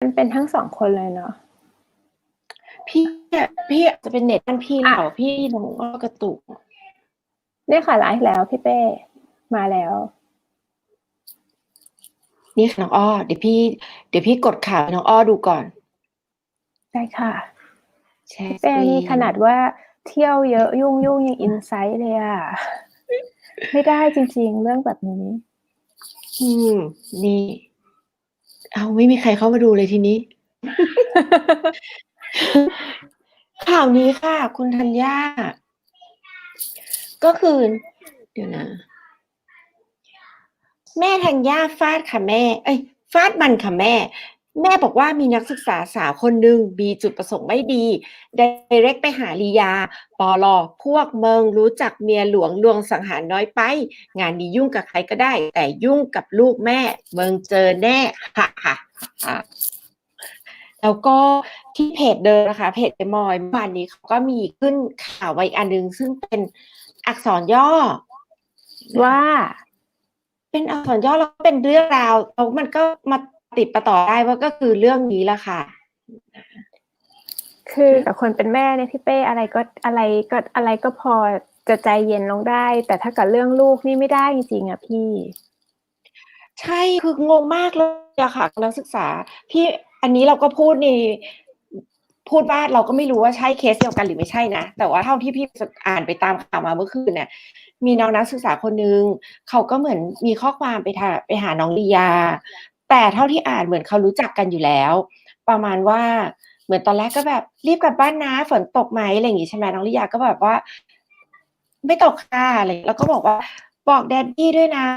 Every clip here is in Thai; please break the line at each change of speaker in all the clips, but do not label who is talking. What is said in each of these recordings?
มันเป็นทั้งสองคนเลยเนาะ
พี่อะพี่อาจจะเป็นเน็ตบ้านพี่หรือเปล่าพี่น้องก็กระตุก
เนี่ยค่ะไลฟ์แล้วพี่เป้ มาแล้ว
นี่ค่ะน้องอ้อเดี๋ยวพี่ เดี๋ยวพี่กดข่าวให้น้องอ้อดูก่อน
ได้ค่ะ
แชร์
เป้นี่ขนาดว่าเที่ยวเยอะยุ่งยุ่งยังอินไซต์เลยอะไม่ได้จริง ๆ เรื่องแบบนี้
อืมนี่ เอาไม่มีใครเข้ามาดูเลยทีนี้ ข่าวนี้ค่ะ คุณธัญญา ก็คือ เดี๋ยวนะ แม่ธัญญาฟาดค่ะแม่ เอ้ย ฟาดมันค่ะแม่ แม่บอกว่ามีนักศึกษาสาวคนหนึ่งมีจุดประสงค์ไม่ดีไดเรกไปหาลียา ปอลอ พวกเมืองรู้จักเมียหลวงลวงสังหารน้อยไป งานนี้ยุ่งกับใครก็ได้ แต่ยุ่งกับลูกแม่ เมืองเจอแน่ค่ะค่ะแล้วก็ที่เพจเดิมนะคะ เพจเจมอยเมื่อวานนี้เขาก็มีขึ้นข่าวไว้อีกอันหนึง ซึ่งเป็นอักษรย่อ
ว่า
เป็นอักษรย่อแล้วเป็นเรื่องราวแล้วมันก็มา ติดประต่อได้ว่าก็คือเรื่องนี้ละค่ะ
คือกับคนเป็นแม่เนี่ยพี่เป้อะไรก็อะไรก็อะไรก็พอจะใจเย็นลงได้ แต่ถ้ากับเรื่องลูกนี่ไม่ได้จริงๆอะพี่
ใช่คืองงมากเลยอะค่ะนักศึกษาพี่อันนี้เราก็พูดในพูดว่าเราก็ไม่รู้ว่าใช่เคสเดียวกันหรือไม่ใช่นะ แต่ว่าเท่าที่พี่อ่านไปตามข่าวมาเมื่อคืนเนี่ย มีน้องนักศึกษาคนนึงเขาก็เหมือนมีข้อความไปทาไปหาน้องลียา แต่เท่าที่อ่านเหมือนเขารู้จักกันอยู่แล้ว ประมาณว่าเหมือนตอนแรกก็แบบรีบกลับบ้านนะฝนตกไหมอะไรอย่างงี้ใช่ไหมน้องลียาก็แบบว่า ไม่ตกค่ะอะไรแล้วก็บอกว่าบอกแดดดี้ด้วยนะ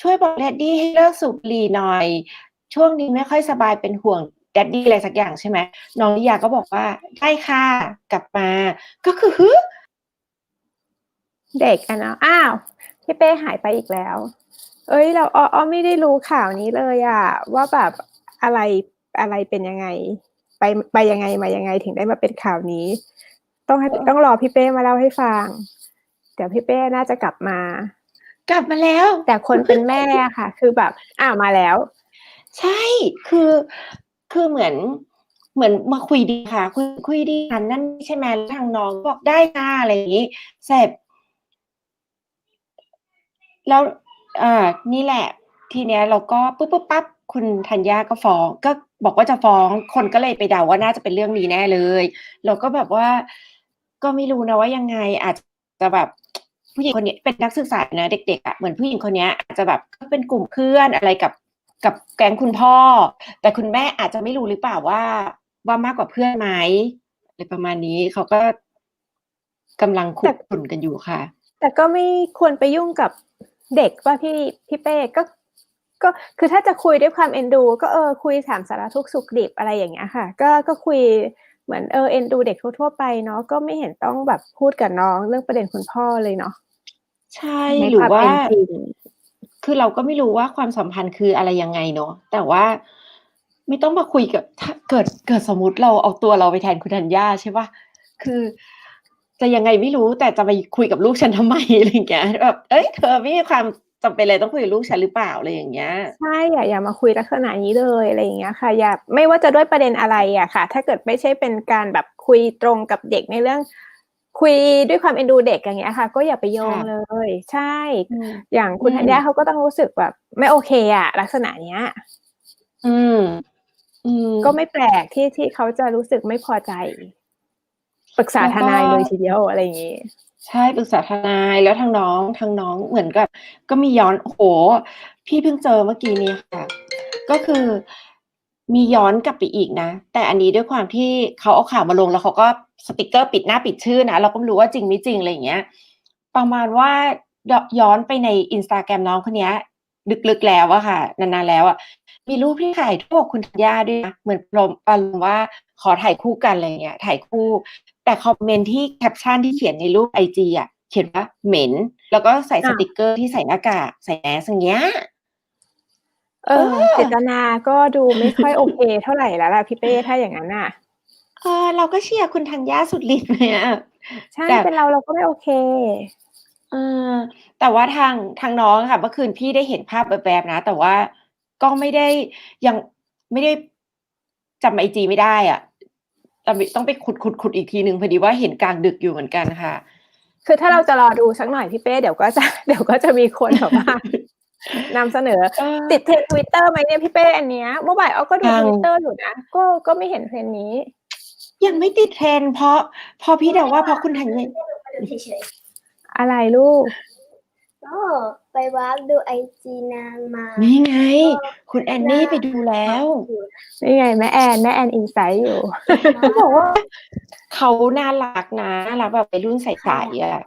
ช่วยบอกแดดดี้ให้เลิกสูบบุหรี่หน่อย ช่วงนี้ไม่ค่อยสบายเป็นห่วงแดดดี้อะไรสักอย่างใช่ไหมน้องลิยาก็บอกว่าได้ค่ะกลับมา ก็คือฮึ
เด็กอะนะอ้าวพี่เป้หายไปอีกแล้ว เอ้ยเราอ้ออ้อไม่ได้รู้ข่าวนี้เลยอะว่าแบบอะไรอะไรเป็นยังไง ไปไปยังไงมายังไงถึงได้มาเป็นข่าวนี้ ต้องให้ต้องรอพี่เป้มาเล่าให้ฟัง เดี๋ยวพี่เป้น่าจะกลับมา
กลับมาแล้ว
แต่คนเป็นแม่อะค่ะ คือแบบอ้าวมาแล้ว
ใช่คือคือเหมือนเหมือนมาคุยดีค่ะ คุยคุยดีกันนั่นใช่ไหมแล้วทางน้องก็บอกได้ค่ะอะไรอย่างนี้เสร็จแล้ว อ่า นี่แหละ ทีเนี้ยเราก็ปุ๊บปุ๊บปั๊บคุณธัญญาก็ฟ้อง ก็บอกว่าจะฟ้อง คนก็เลยไปเดาว่าน่าจะเป็นเรื่องนี้แน่เลย เราก็แบบว่า ก็ไม่รู้นะว่ายังไงอาจจะแบบผู้หญิงคนนี้เป็นนักศึกษานะเด็กๆอะเหมือนผู้หญิงคนนี้อาจจะแบบก็เป็นกลุ่มเพื่อนอะไรกับกับแก๊งคุณพ่อ แต่คุณแม่อาจจะไม่รู้หรือเปล่าว่า ว่ามากกว่าเพื่อนไหมอะไรประมาณนี้เขาก็กำลังคุ
แต่
ยคุนกันอยู่ค่ะ
แต่ก็ไม่ควรไปยุ่งกับ เด็กว่าพี่พี่เป้ก็ก็คือถ้าจะคุยด้วยความเอ็นดู ก็เออคุยถามสารทุกข์สุขดิบอะไรอย่างเงี้ยค่ะ ก็ก็คุยเหมือนเออเอ็นดูเด็กทั่วๆไปเนาะก็ไม่เห็นต้องแบบพูดกับน้องเรื่องประเด็นคุณพ่อเลยเนาะ
ใช่
ใน
หรื
ค
อ
วาม
ว่า
เป็นจริง
คือเราก็ไม่รู้ว่าความสัมพันธ์คืออะไรยังไงเนาะแต่ว่าไม่ต้องมาคุยกับถ้าเกิดเกิดสมมติเราเอาตัวเราไปแทนคุณธัญญาใช่ปะคือ จะยังไงไม่รู้แต่จะไปคุยกับลูกฉันทำไมอะไรอย่างเงี้ยแบบเอ้ยเธอไม่มีความจำเป็นเลยต้องคุยกับลูกฉันหรือเปล่าอะไรอย่างเงี้ย
ใช่อย่าอย่ามาคุยลักษณะนี้เลยอะไรอย่างเงี้ยค่ะ อย่าไม่ว่าจะด้วยประเด็นอะไรอะค่ะ ถ้าเกิดไม่ใช่เป็นการแบบคุยตรงกับเด็กในเรื่อง คุยด้วยความเอ็นดูเด็กอย่างเงี้ยค่ะ ก็อย่าไปโยง
ค่ะ
เลย ใช่
อืม
อย่างคุณ
อืม
ธัญญาเขาก็ต้องรู้สึกแบบ ไม่โอเคอะลักษณะเนี้ย
อืม อืม
ก็ไม่แปลกที่ที่เขาจะรู้สึกไม่พอใจ ปรึกษาทนายเลยทีเดียวอะไรอย่างงี้
ใช่ปรึกษาทนายแล้วทางน้องทางน้องเหมือนกับ ก็มีย้อนโอ้โหพี่เพิ่งเจอเมื่อกี้นี้ค่ะ ก็คือมีย้อนกลับไปอีกนะ แต่อันนี้ด้วยความที่เขาเอาข่าวมาลงแล้วเขาก็สติกเกอร์ปิดหน้าปิดชื่อนะเราก็ไม่รู้ว่าจริงไม่จริงอะไรอย่างเงี้ย ประมาณว่าย้อนไปในอินสตาแกรมน้องคนนี้ลึกๆแล้วอะค่ะ นานๆแล้วอะมีรูปที่ถ่ายทั่วคุณธัญญาด้วยนะเหมือนลมอารมณ์ว่าขอถ่ายคู่กันอะไรเงี้ยถ่ายคู่ แต่คอมเมนต์ที่แคปชั่นที่เขียนในรูปไอจีอะเขียนว่าเหม็น แล้วก็ใส่ส
อะ
ติกเกอร์ที่ใส่หน้ากากใส่แมสอย่างเงี้ย
เออ
เออ
เจตนาก็ดูไม่ค่อยโอเคเท่าไหร่แล้วล่ะพี่เป้ถ้าอย่างนั้นน่ะ
เออเราก็เชียร์คุณธัญญาสุดฤทธิ์เลยอะ
ใช่
แต่
เป็นเราเราก็ไม่โอเค
เออแต่ว่าทางทางน้องค่ะเมื่อคืนพี่ได้เห็นภาพแบบๆนะ แต่ว่าก็ไม่ได้ยังไม่ได้จำไอจีไม่ได้อะ ต้องไปต้องไปขุดขุดขุดอีกทีหนึ่งพอดีว่าเห็นกลางดึกอยู่เหมือนกันค่ะ
คือถ้าเราจะรอดูสักหน่อยพี่เป้เดี๋ยวก็จะเดี๋ยวก็จะมีคนแบบว่านำเสนอ
เออ
ติดเทรนทวิตเตอร์ไหมเนี่ยพี่เป้อันเนี้ยเมื่อบ่ายเอาก็ดู
ยั
ท
ง
วิตเตอร์อยู่นะก็ก็ไม่เห็นเทรนด์นี้
ยังไม่ติดเทรนด์เพราะเพอพี่เดาว่าเพราะคุณธัญญา
ดูเฉย
อะไรลูก
ๆ ก็ไปวาร์ปดูไอจีนางมา
นี่ไง คุณแอนนี่ไปดูแล้ว
นี่ไงแม่แอนแม่แอนอินไซต์อยู่
เขาบอกว่าเขาน่ารักนะน่ารักแบบวัยรุ่นใสๆอะ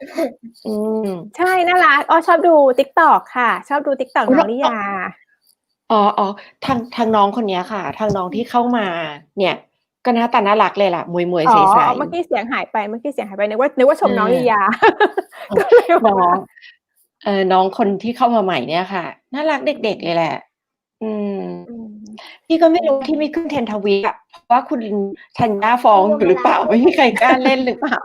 อืม
ใช่น่ารักอ๋อชอบดูติ๊กตอกค่ะ ชอบดูติ๊กตอก
อุ๊ย
น้องลิยา
อ๋ออ๋อทางทางน้องคนเนี้ยค่ะ ทางน้องที่เข้ามา เนี่ย ก็หน้าตาน่ารักเลยล่ะมวยมวยๆ
อ๋
ใส
อ
ๆ
เมื่อกี้เสียงหายไปเมื่อกี้เสียงหายไปนึกว่านึกว่าชมน้อง
เออ
ลิยาก็เลย
น้อ
ว่า
ง เออน้องคนที่เข้ามาใหม่เนี่ยค่ะ น่ารักเด็ก ๆ เลยแหละ อืม
อืม
พี่ก็ไม่รู้ที่ไม่ขึ้นเทรนทวีต อะ เพราะว่าคุณ ธัญญา ฟ้องอยู่หรือเปล่า ไม่มีใครกล้าเล่นหรือเปล่า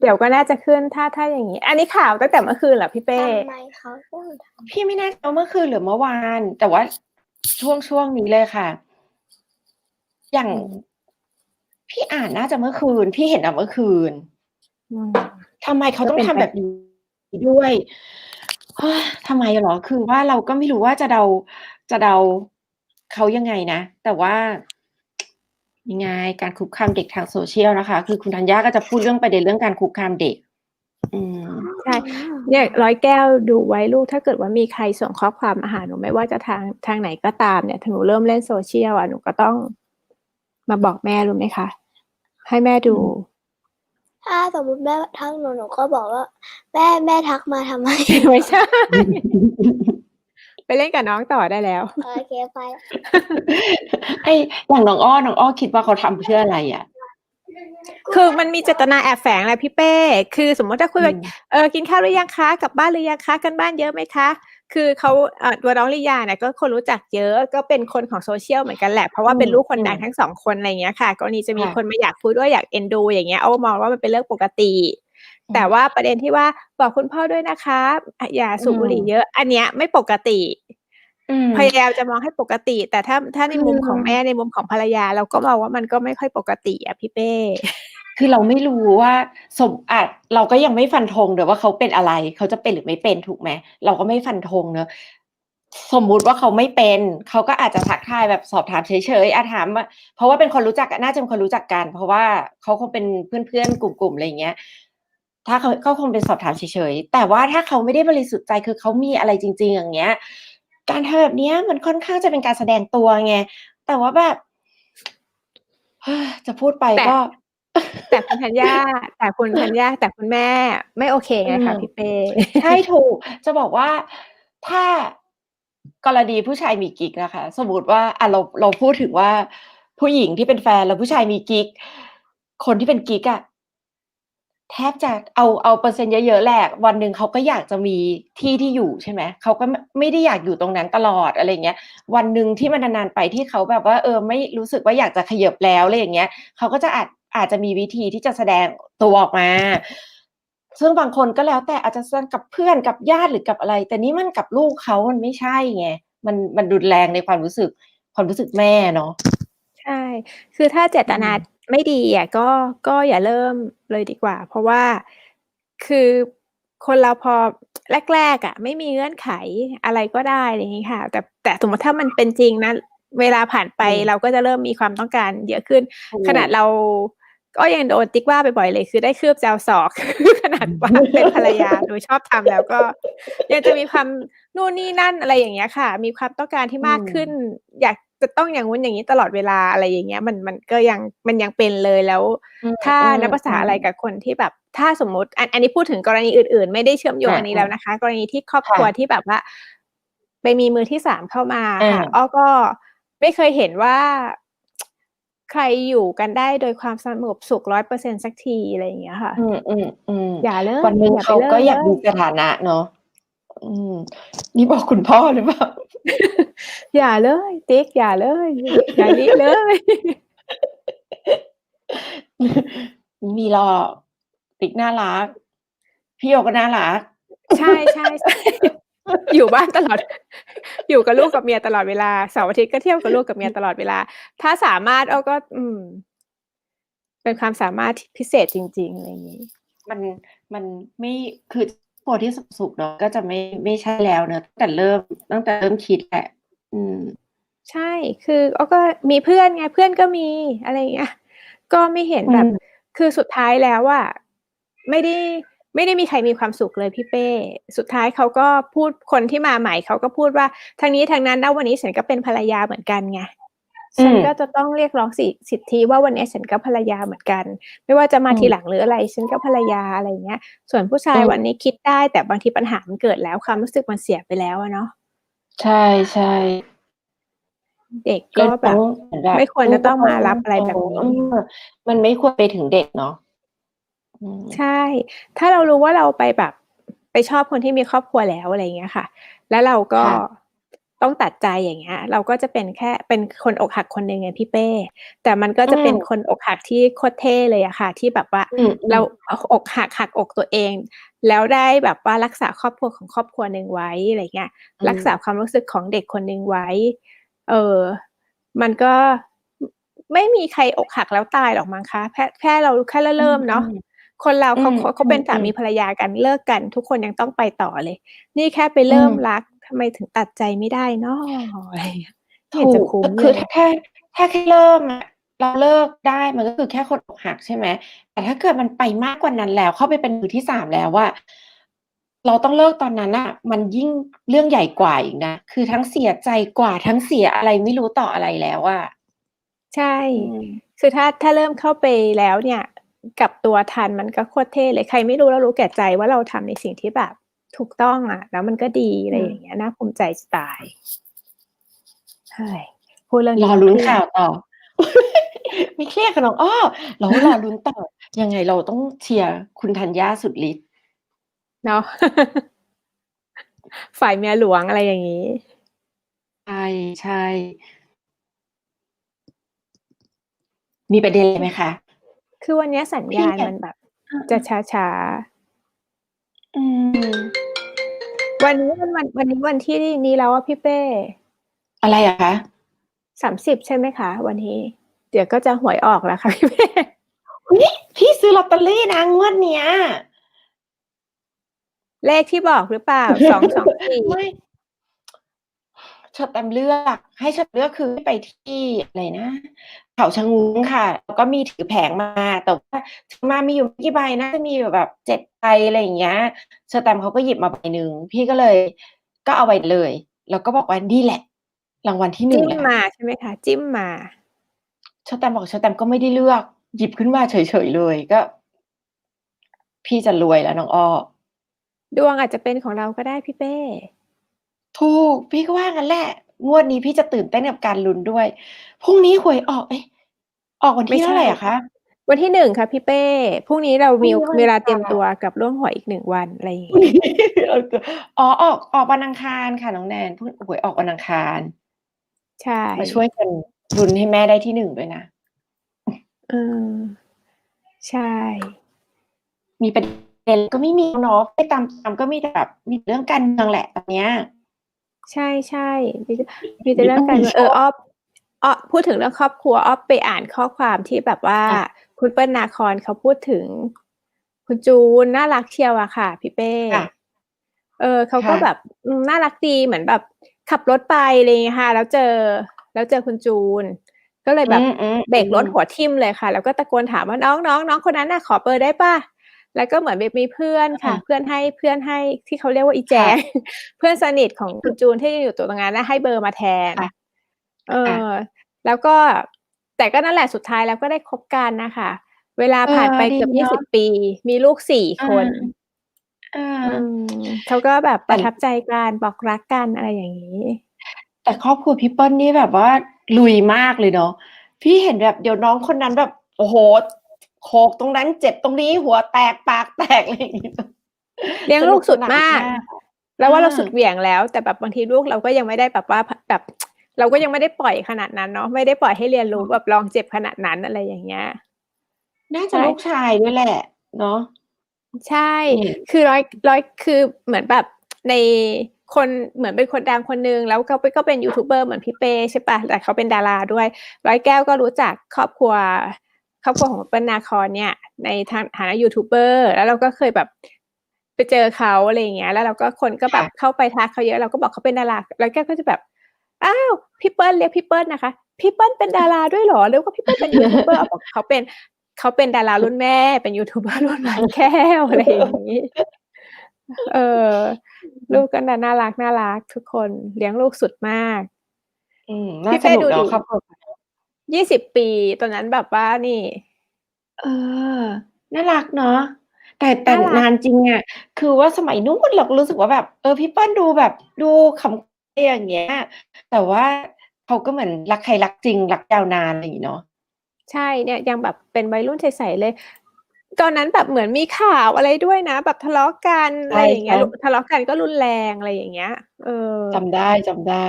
เดี๋ยวก็น่าจะขึ้น ถ้า ถ้าอย่างนี้ อันนี้ข่าวตั้งแต่เมื่อคืนเหรอพี่เป้
ทำไมเขาต้องท
พี่ไม่แน่ใจว่าเมื่อคืนหรือเมื่อวาน แต่ว่า ช่วง ช่วงนี้เลยค่ะ อย่าง
อืม
พี่อ่านน่าจะเมื่อคืน พี่เห็นอะเมื่อคืน
อืม
ทำไมเขาต้อง
ก็เป็น
ทำ
ไป
แบบ นี้ ด้วยทำไมเหรอ คือว่าเราก็ไม่รู้ว่าจะเดาจะเดาเขายังไงนะ แต่ว่ายังไงการคุกคามเด็กทางโซเชียลนะคะ คือคุณธัญญาก็จะพูดเรื่องประเด็นเรื่องการคุกคามเด็กอืม
ใช่เนี่ยร้อยแก้วดูไว้ลูกถ้าเกิดว่ามีใครส่งข้อความมาหารหนูไม่ว่าจะทางทางไหนก็ตามเนี่ยถ้าหนูเริ่มเล่นโซเชียลอะหนูก็ต้องมาบอกแม่รู้ไหมคะ ให้แม่ดู
ถ้าสมมติแม่ทักหนูหนูก็บอกว่า แม่แม่ทักมาทำไม
ไม่ใช่ ไปเล่นกับน้องต่อได้แล้ว
โอเคไป
ไอ้อย่างน้องอ้อน้องอ้อคิดว่าเขาทำเพื่ออะไรอะ
คือมันมีเจตนาแอบแฝงแหละพี่เป้ คือสมมติถ้าคุยแบบเออกินข้าวหรือยังคะกลับบ้านหรือยังคะกันบ้านเยอะไหมคะ คือเขาเอ่อตัวน้องลิยาเนี่ยก็คนรู้จักเยอะก็เป็นคนของโซเชียลเหมือนกันแหละ เพราะว่าเป็นลูกคนดังทั้งสองคนอะไรอย่างเงี้ยค่ะกรณีจะมี
ค่ะ
คนมาอยากคุยด้วยอยากเอ็นดู อย่างเงี้ยเอามองว่ามันเป็นเรื่องปกติ แต่ว่าประเด็นที่ว่าบอกคุณพ่อด้วยนะคะอะอย่าสูบบุหรี่เยอะ อันเนี้ยไม่ปกติ
อืม
พยายามจะมองให้ปกติ แต่ถ้าถ้าในมุม
คือ
ของแม่ในมุมของภรรยา เราก็มองว่ามันก็ไม่ค่อยปกติอะพี่เป้
คือเราไม่รู้ว่าสมอาจเราก็ยังไม่ฟันธงเดี๋ยวว่าเขาเป็นอะไร เขาจะเป็นหรือไม่เป็นถูกไหมเราก็ไม่ฟันธงเนอะสมมุติว่าเขาไม่เป็นเขาก็อาจจะทักทายแบบสอบถามเฉยๆอาถามว่าเพราะว่าเป็นคนรู้จักน่าจะเป็นคนรู้จักกัน เพราะว่าเขาคงเป็นเพื่อนๆกลุ่มๆอะไรเงี้ย ถ้าเขาเขาคงเป็นสอบถามเฉยๆแต่ว่าถ้าเขาไม่ได้บริสุทธิ์ใจคือเขามีอะไรจริง ๆ อย่างเงี้ย การทำแบบเนี้ยมันค่อนข้างจะเป็นการแสดงตัวไงแต่ว่าแบบจะพูดไปก็
แต่คุณธัญญาแต่คุณธัญญาแต่คุณแม่ไม่โอเคไงคะ
อืม
พี่เป้
ใช่ถูก จะบอกว่าถ้ากรณีผู้ชายมีกิ๊กนะคะ สมมติว่าอะเราเราพูดถึงว่าผู้หญิงที่เป็นแฟนแล้วผู้ชายมีกิ๊กคนที่เป็นกิ๊กอะแทบจะเอาเอาเปอร์เซ็นต์เยอะๆแหละวันหนึ่งเขาก็อยากจะมีที่ที่อยู่ใช่ไหมเขาก็ไม่ไม่ได้อยากอยู่ตรงนั้นตลอดอะไรเงี้ย วันหนึ่งที่มันนานๆไปที่เขาแบบว่า เออ ไม่รู้สึกว่าอยากจะขยับแล้วอะไรอย่างเงี้ยเขาก็จะอาจ อาจจะมีวิธีที่จะแสดงตัวออกมา ซึ่งบางคนก็แล้วแต่อาจจะแสดงกับเพื่อนกับญาติหรือกับอะไร แต่นี่มันกับลูกเขามันไม่ใช่ไงมันมันรุนแรงในความรู้สึก ความรู้สึกแม่เนาะ
ใช่ คือถ้าเจตนา
อืม
ไม่ดีอะก็ก็อย่าเริ่มเลยดีกว่า เพราะว่าคือคนเราพอแรกๆอะ ไม่มีเงื่อนไขอะไรก็ได้อะไรอย่างนี้ค่ะ แต่แต่สมมติถ้ามันเป็นจริงนะ เวลาผ่านไปเราก็จะเริ่มมีความต้องการเยอะขึ้น ขนาดเรา ก็ยังโดนติ๊กว่าไปบ่อยเลย คือได้คืบเจ้าศอก ขนาดว่าเป็นภรรยาโดยชอบทำแล้วก็ ยังจะมีความนู่นนี่นั่นอะไรอย่างเงี้ยค่ะ มีความต้องการที่มาก
อืม
ขึ้น อยากจะต้องอย่างงู้นอย่างนี้ตลอดเวลาอะไรอย่างเงี้ย มันมันก็ยังมันยังเป็นเลยแล้ว
อืม
ถ้า
อืม
นับภาษาอะไรกับคนที่แบบถ้าสมมติอันอันนี้พูดถึงกรณีอื่น ๆ ไม่ได้เชื่อมโยง
ค่ะ
อันนี้แล้วนะคะ กรณีที่ครอบครัว
ค่ะ
ที่แบบว่า ไปมีมือที่สามเข้ามาค่ะ
อ่า
อ้อก็ไม่เคยเห็นว่า ใครอยู่กันได้โดยความสงบสุขร้อยเปอร์เซ็นสักทีอะไรอย่างเงี้ยค่ะ
อืมอืมอืม
อย่าเลย
วันหนึ่ง
อย่าไป
เขา
เลิ
ก็อยาก
เล
มีสถานะเนาะอืม นี่บอกคุณพ่อหรือเปล่า
อย่าเลยติ๊กอย่าเลย อย่านี้เลย
มีหรอกติ๊กน่ารัก พี่โยก็น่ารัก
ใช่ใช่ใช่ อยู่บ้านตลอด อยู่กับลูกกับเมียตลอดเวลาเสาร์อาทิตย์ก็เที่ยวกับลูกกับเมียตลอดเวลา ถ้าสามารถเอาก็ อืม เป็นความสามารถที่พิเศษจริง ๆ อะไรอย่างนี้
มันมันไม่คือครอบครัวที่สุขๆเนาะก็จะไม่ไม่ใช่แล้วเนอะตั้งแต่เริ่มตั้งแต่เริ่มคิดแหละอืม
ใช่คือเอาก็มีเพื่อนไงเพื่อนก็มีอะไรอย่างเงี้ยก็ไม่เห็นแบบ
อืม
คือสุดท้ายแล้วอะไม่ได้ ไม่ได้มีใครมีความสุขเลยพี่เป้ สุดท้ายเขาก็พูดคนที่มาใหม่เขาก็พูดว่าทางนี้ทางนั้นนะวันนี้ฉันก็เป็นภรรยาเหมือนกันไงฉันก็จะต้องเรียกร้องสิสิทธิว่าวันนี้ฉันก็ภรรยาเหมือนกัน ไม่ว่าจะมาทีหลังหรืออะไร ฉันก็ภรรยาอะไรอย่างเงี้ย ส่วนผู้ชายวันนี้คิดได้ แต่บางทีปัญหามันเกิดแล้วความรู้สึกมันเสียไปแล้วอะเนาะ
ใช่ใช่
เด็กก็แบบ
เหอนแบบ
ไม่ควรจะต้องมารับอะไรแบบนี้
เออมันไม่ควรไปถึงเด็กเนาะ อืม
ใช่ ถ้าเรารู้ว่าเราไปแบบ ไปชอบคนที่มีครอบครัวแล้ว อะไรอย่างเงี้ยค่ะ แล้วเราก็
ค่ะ
ต้องตัดใจ อย่างเงี้ย เราก็จะเป็นแค่ เป็นคนอกหักคนหนึ่งไงพี่เป้ แต่มันก็จะเป็นคนอกหักที่โคตรเท่เลยอะค่ะ ที่แบบว่า
อืม
เราอกหัก หักอกตัวเอง แล้วได้แบบว่ารักษาครอบครัวของครอบครัวหนึ่งไว้ อะไรเงี้ย
อืม
รักษาความรู้สึกของเด็กคนหนึ่งไว้ เออมันก็ ไม่มีใครอกหักแล้วตายหรอกมั้งคะ แค่ แค่เรา แค่เริ่มเนาะ
อืม
คนเราเขา
อืม
เขาเขาเป็น
อืม
สามี
อืม
ภรรยากันเลิกกัน ทุกคนยังต้องไปต่อเลย นี่แค่ไปเริ่ม
อืม
รักทำไมถึงตัดใจไม่ได้เนาะอะไรอย่างเงี้ยไม่
ถู
เห็นจะ
ก
คุ้ม
คือ
เลย
ถ้าแค่ถ้าแค่เริ่มอะเราเลิกได้มันก็คือแค่คนอกหักใช่ไหมแต่ถ้าเกิดมันไปมากกว่านั้นแล้ว เข้าไปเป็นมือที่สามแล้วว่าเราต้องเลิกตอนนั้นอะมันยิ่งเรื่องใหญ่กว่าอีกนะ คือทั้งเสียใจกว่าทั้งเสียอะไรไม่รู้ต่ออะไรแล้วอะ
ใช่
อืม
คือถ้าถ้าเริ่มเข้าไปแล้วเนี่ย กลับตัวทันมันก็โคตรเท่เลยใครไม่รู้แล้วรู้แก่ใจว่าเราทำในสิ่งที่แบบถูกต้องอะ แล้วมันก็ดีอะไรอย่างเงี้ยน่าภูมิใจจะตายใช่พูดเรื่อง
ร
นี้
อลุ้น
เครียด
ข่าวต่อไม่เครียดค่ะน้องอ้อเรารอลุ้นต่อยังไงเราต้องเชียร์คุณธัญญาสุดฤทธิ์
เนาะฝ่ายเมียหลวงอะไรอย่างนี้
ใช่ใช่ มีประเด็นอะไรไหมคะ
คือวันเนี้ยสัญญาณ
พี่อยาก
มันแบบจะช้าช้า
อืม
ๆวันนี้มันวันวันนี้วันที่นี้แล้วอะพี่เป้
อะไรอะคะ
สามสิบใช่ไหมคะ วันนี้ เดี๋ยวก็จะหวยออกแล้วค่ะพี่เป้
นี่พี่ซื้อลอตเตอรี่นะงวดเนี้ย
เลขที่บอกหรือเปล่าสองสองสี่
ไม่ ชดแตมเลือกให้ชดเลือกคือไปที่อะไรนะเขาชะงุ้งค่ะแล้วก็มีถือแผงมาแต่ว่าถือมามีอยู่ไม่กี่ใบนะจะมีแบบเจ็ดใบอะไรอย่างเงี้ยชดแตมเขาก็หยิบมาใบหนึ่งพี่ก็เลยก็เอาไปเลย แล้วก็บอกว่านี่แหละ รางวัลที่หนึ่
จิ้
ง
ม
แล้ว
มาใช่ไหมคะจิ้มมา
ชดแตมบอกชดแตมก็ไม่ได้เลือก หยิบขึ้นมาเฉยๆเลยก็ พี่จะรวยแล้วน้องอ้อ
ดวงอาจจะเป็นของเราก็ได้พี่เป้
ถูกพี่ก็ว่างั้นแหละ งวดนี้พี่จะตื่นเต้นกับการลุ้นด้วย พรุ่งนี้หวยออก เอ๊ะ ออกวัน
ไม่
ที่
ใช่
เท่าไหร่อะคะ
วันที่หนึ่งค่ะพี่เป้พรุ่งนี้เรามี
พรุ่งนี้วัน
เวลาเตรียม
เสาร์
ตัวกับล่วงหวยอีกหนึ่งวันอะไรอย่างงี้
อ๋อออกออกวันอังคารค่ะน้องแนนพรุ่งหวยออกวันอังคาร
ใช่
มาช่วยกันลุ้นให้แม่ได้ที่หนึ่งด้วยนะ
เออ ใช่
มีประเด็นก็ไม่มีเนาะไปตามตามก็มีแต่แบบมีเรื่องการเมืองแหละตอนเนี้ย
ใช่ใช่มีมีแต่เรื่องการเมืองเอออ้ออ้อพูดถึงเรื่องครอบครัวอ้อไปอ่านข้อความที่แบบว่า
ค่ะ
คุณเปิ้ลนาคอนเขาพูดถึง คุณจูนน่ารักเชียวอะค่ะ พี่เป้
ค่ะ
เออเขาก็
ค่ะ
แบบอืมน่ารักดีเหมือนแบบขับรถไปอะไรอย่างเลยค่ะ แล้วเจอ แล้วเจอคุณจูน ก็เลยแบบ
อืมอืม
เบรกรถหัวทิ่มเลยค่ะ แล้วก็ตะโกนถามว่าน้องน้องน้องคนนั้นน่ะขอเบอร์ได้ป่ะ แล้วก็เหมือนมีเพื่อนค่ะ เพื่อนให้เพื่อนให้ที่เขาเรียกว่าอีแจงเพื่อนสนิทของคุณจูนที่อยู่ตัวตรงนั้นนะให้เบอร์มาแทน
ค่ะ
เออ แล้วก็แต่ก็นั่นแหละสุดท้ายแล้วก็ได้คบกันนะคะเวลาผ่านไป
เออดี
เกือบ
เน
ยี่
อะ
สิบปี มีลูกสี่คน
อ่า
อืมเขาก็แบบ
แต่
ประทับใจกันบอกรักกันอะไรอย่างนี้
แต่ครอบครัวพี่เปิ้ลนี่แบบว่าลุยมากเลยเนาะพี่เห็นแบบเดี๋ยวน้องคนนั้นแบบ โอ้โห โขกตรงนั้นเจ็บตรงนี้หัวแตกปากแตกอะไรอย่างเงี้ย
เลี้ยงลูกสุดมาก
สนุสนน
แล้วว่าเรา
อ่า
สุดเหวี่ยงแล้ว แต่แบบบางทีลูกเราก็ยังไม่ได้แบบว่าแบบเราก็ยังไม่ได้ปล่อยขนาดนั้นเนาะไม่ได้ปล่อยให้เรียนรู้แบบลองเจ็บขนาดนั้นอะไรอย่างเงี้ย
น่าจะลูกชายด้วยแหละ เนาะ
ใช่
อืม
คือร้อยร้อยคือเหมือนแบบในคนเหมือนเป็นคนดังคนนึงแล้วก็ก็เป็นยูทูบเบอร์เหมือนพี่เป้ใช่ปะแต่เขาเป็นดาราด้วย ร้อยแก้วก็รู้จักครอบครัว ครอบครัวของเปิ้ลนาคอนเนี่ยในทางฐานะยูทูบเบอร์แล้วเราก็เคยแบบไปเจอเขาอะไรอย่างเงี้ย แล้วเราก็คนก็แบบเข้าไปทักเขาเยอะเราก็บอกเขาเป็นดาราร้อยแก้วก็จะแบบอ้าวพี่เปิ้ลเรียกพี่เปิ้ลนะคะพี่เปิ้ลเป็นดาราด้วยเหรอหรือว่าพี่เปิ้ลเป็นยูทูบเบอร์เอาบอกเขาเป็นเขาเป็นดารารุ่นแม่ เป็นยูทูบเบอร์รุ่นหลานแก้วอะไรอย่างนี้ เออลูกก็น่ารักน่ารักทุกคนเลี้ยงลูกสุดมาก
อืมน่า
พี่
ส
เป้
นุก
ดู
เนาะ
ดิ
ครอบครัว
ยี่สิบปีตอนนั้นแบบว่านี่
เออ น่ารักเนาะ แต่แต่
น่ารัก
นานจริงอะคือว่าสมัยนู้นเราก็รู้สึกว่าแบบ เออ พี่เปิ้ลดูแบบดูขำๆอย่างเงี้ย แต่ว่าเขาก็เหมือนรักใครรักจริง รักยาวนาน อะไรอย่างงี้เนาะ
ใช่ เนี่ยยังแบบเป็นวัยรุ่นใส ๆ เลย ตอนนั้นแบบเหมือนมีข่าวอะไรด้วยนะ แบบทะเลาะกันอะไรอย่างเงี้ย
ใช่ใช่
ทะเลาะกันก็รุนแรง อะไรอย่างเงี้ย เออ
จำได้ จำได้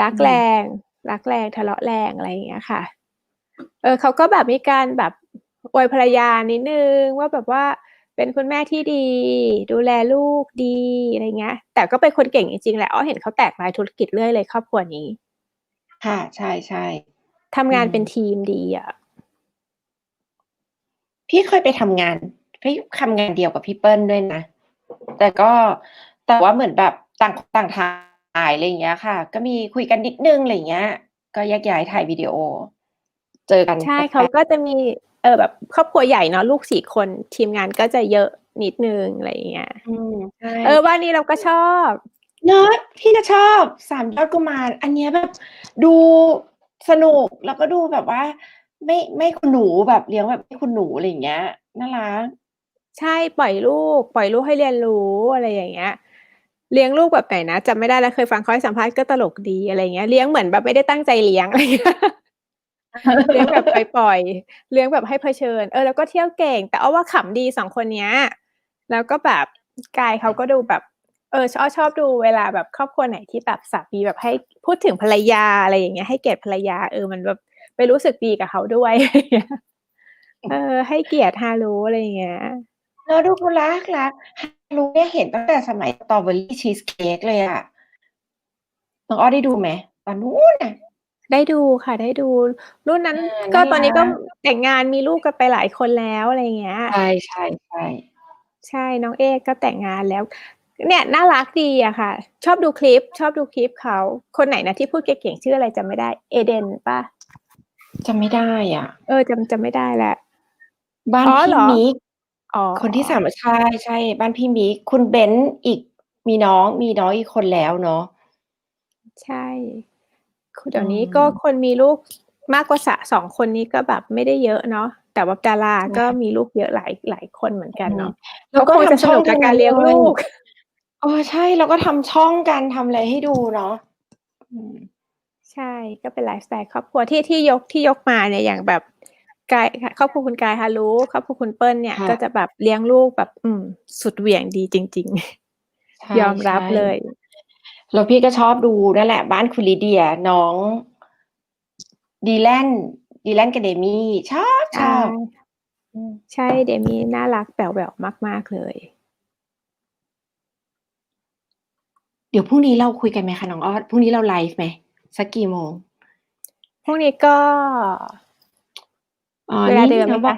รัก
อืม
แรง รักแรงทะเลาะแรงอะไรอย่างเงี้ยค่ะ เออเขาก็แบบมีการแบบอวยภรรยานิดนึงว่าแบบว่าเป็นคุณแม่ที่ดี ดูแลลูกดีอะไรเงี้ย แต่ก็เป็นคนเก่งจริงๆแหละอ้อเห็นเขาแตกรายธุรกิจเรื่อยเลยครอบครัวนี้
ค่ะ ใช่ใช่
ทำงาน
อืม
เป็นทีมดีอะ
พี่เคยไปทำงานพี่ทำงานเดียวกับพี่เปิ้ลด้วยนะ แต่ก็แต่ว่าเหมือนแบบต่างต่างถ่า ยอะไรอย่างเงี้ยค่ะ ก็มีคุยกันนิดนึงอะไรอย่างเงี้ย ก็แยกย้ายถ่ายวิดีโอ เจอกัน
ใช่
แป๊บๆ
เขาก็จะมีเออแบบครอบครัวใหญ่เนาะลูกสี่คนทีมงานก็จะเยอะนิดนึงอะไรอย่างเงี้ย
อืมใช่
เออว่านี่เราก็ชอบ
เนอะพี่ก็ชอบสามยอดกุมารอันเนี้ยแบบดูสนุกแล้วก็ดูแบบว่า ไม่ไม่คุณหนูแบบเลี้ยงแบบไม่คุณหนูอะไรอย่างเงี้ยน่ารัก
ใช่ปล่อยลูก ปล่อยลูกให้เรียนรู้อะไรอย่างเงี้ย เลี้ยงลูกแบบไหนนะจำไม่ได้แล้วเคยฟังเขาให้สัมภาษณ์ก็ตลกดีอะไรเงี้ยเลี้ยงเหมือนแบบไม่ได้ตั้งใจเลี้ยงอะไรเงี้ยเลี้ยงแบบปล่อยๆเลี้ยงแบบให้เผชิญ เออแล้วก็เที่ยวเก่ง แต่เอาว่าขำดีสองคนเนี้ย แล้วก็แบบกายเขาก็ดูแบบ เออชอบชอบดูเวลาแบบครอบครัวไหนที่แบบสามีแบบให้พูดถึงภรรยาอะไรอย่างเงี้ยให้เกียรติภรรยาเออมันแบบไปรู้สึกดีกับเขาด้วยเออ ให้เกียรติฮารุอะไรอย่างเงี้ย
เราดูเขารักรัก รุเนี่ยเห็นตั้งแต่สมัยสตรอเบอรี่ชีสเค้กเลยอะน้องอ้อได้ดูไหมตอนนู้นน่ะ
ได้ดูค่ะ ได้ดู รุ่นนั้น
อ่า
ก็
น่า
ตอนนี้ก็
รัก
แต่งงานมีลูกกันไปหลายคนแล้ว อะไรอย่างเงี้ย
ใช่ ใช่ ใช่
ใช่ น้องเอกก็แต่งงานแล้ว เนี่ยน่ารักดีอะค่ะ ชอบดูคลิป ชอบดูคลิปเขา คนไหนนะที่พูดเก่ง ๆ ชื่ออะไรจำไม่ได้ เอเดนป่ะ
จะไม่ได้อะ
เออ จำ จำไม่ได้แหละ
บ้าน
อ๋อเหร
พี่
อ
มิก
อ๋อ
คนที่สามใช่ ใช่ บ้านพี่มิก คุณเบนซ์อีก มีน้อง มีน้องอีกคนแล้วเนาะ
ใช่เดี๋ยวนี้
อืม
ก็คนมีลูก มากกว่า สะสองคนนี้ก็แบบไม่ได้เยอะเนาะ แต่ว่าดาราก็มีลูกเยอะหลาย หลายคนเหมือนกันเนาะ
แล้วก็
คงจะ
ทำ
ส
ช่อ
นุ
ง
กกับการเลี้ยงลูก
เออ ใช่ แล้วก็ทำช่องการทำอะไรให้ดูเนาะ อืม
ใช่ ก็เป็นไลฟ์สไตล์ครอบครัว ที่ ที่ยก ที่ยกมาเนี่ย อย่างแบบ กายครอบครัวคุณกายฮารุครอบครัวคุณเปิ้ลเนี่ย
ค่ะ
ก็จะแบบเลี้ยงลูกแบบ อืม สุดเหวี่ยงดีจริง
ใช่
ๆยอมรับ
ใช่
เลย
แล้วพี่ก็ชอบดูนั่นแหละ บ้านคุณลิเดียน้องดีแลนดีแลนกับเดมี่ชอบช
ใช่
อบอืม
ใช่เดมี่น่ารักแป๋วๆมาก ๆ เลย
เดี๋ยวพรุ่งนี้เราคุยกันไหมคะน้องออดพรุ่งนี้เราไลฟ์ไหมสักกี่โมง
พวกนี้ก็
อ๋อ
เวลา
นี่
เดิมไหม
น้องบอก
คะ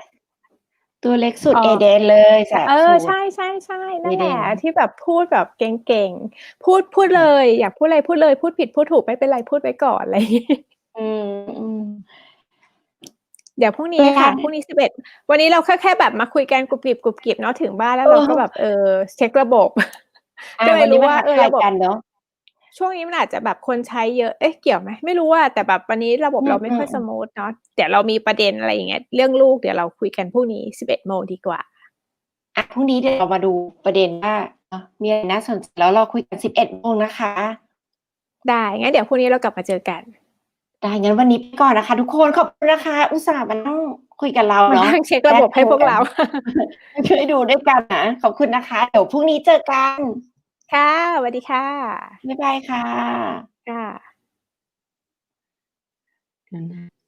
ตัวเล็กสุด
อ๋อ
เอเดนเลยแสบ
เออ
สุด
ใช่ใช่ใช่นั่นแหละ
เอเดน
ที่แบบพูดแบบเก่งๆ พูดพูดเลยอยากพูดอะไรพูดเลยพูดผิดพูดถูกไม่เป็นไรพูดไปก่อนอะไรอย่างงี้
อืมอืม
เดี๋ยวพรุ่งนี้
เวลา
ค่ะพรุ่งนี้สิบเอ็ดวันนี้เราแค่แค่แบบมาคุยกันกรุบกริบกรุบกริบเนาะถึงบ้านแล้ว
เออ
เราก็แบบเออเช็คระบบ
อะ
ก็เลย
วันนี้
รู้
มา
ว่า
ทัก
เออ
ทาย
ระบบ
กันเนาะ
ช่วงนี้มันอาจจะแบบคนใช้เยอะเอ๊ะเกี่ยวไหมไม่รู้ว่าแต่แบบวันนี้ระบบ
อืม
เราไม่ค่อย
อืม
สมูทเนาะเดี๋ยวเรามีประเด็นอะไรอย่างเงี้ยเรื่องลูกเดี๋ยวเราคุยกันพรุ่งนี้สิบเอ็ดโมงดีกว่า
อะพรุ่งนี้เดี๋ยวเรามาดูประเด็นว่าเนอะมีอะไรน่าสนใจแล้วเราคุยกันสิบเอ็ดโมงนะคะ
ได้งั้นเดี๋ยวพรุ่งนี้เรากลับมาเจอกัน
ได้งั้นวันนี้ไปก่อนนะคะ ทุกคนขอบคุณนะคะ อุตส่าห์มานั่งคุยกับเรา
มา
เนาะ
นั่งเช็คระบบให้พวกเรา
ช่วยดูด้วยกันนะขอบคุณนะคะ เดี๋ยวพรุ่งนี้เจอกัน
ค่ะ สวัสดีค่ะ
บ๊ายบายค่ะ
ค่ะ
เดี๋ยวนะ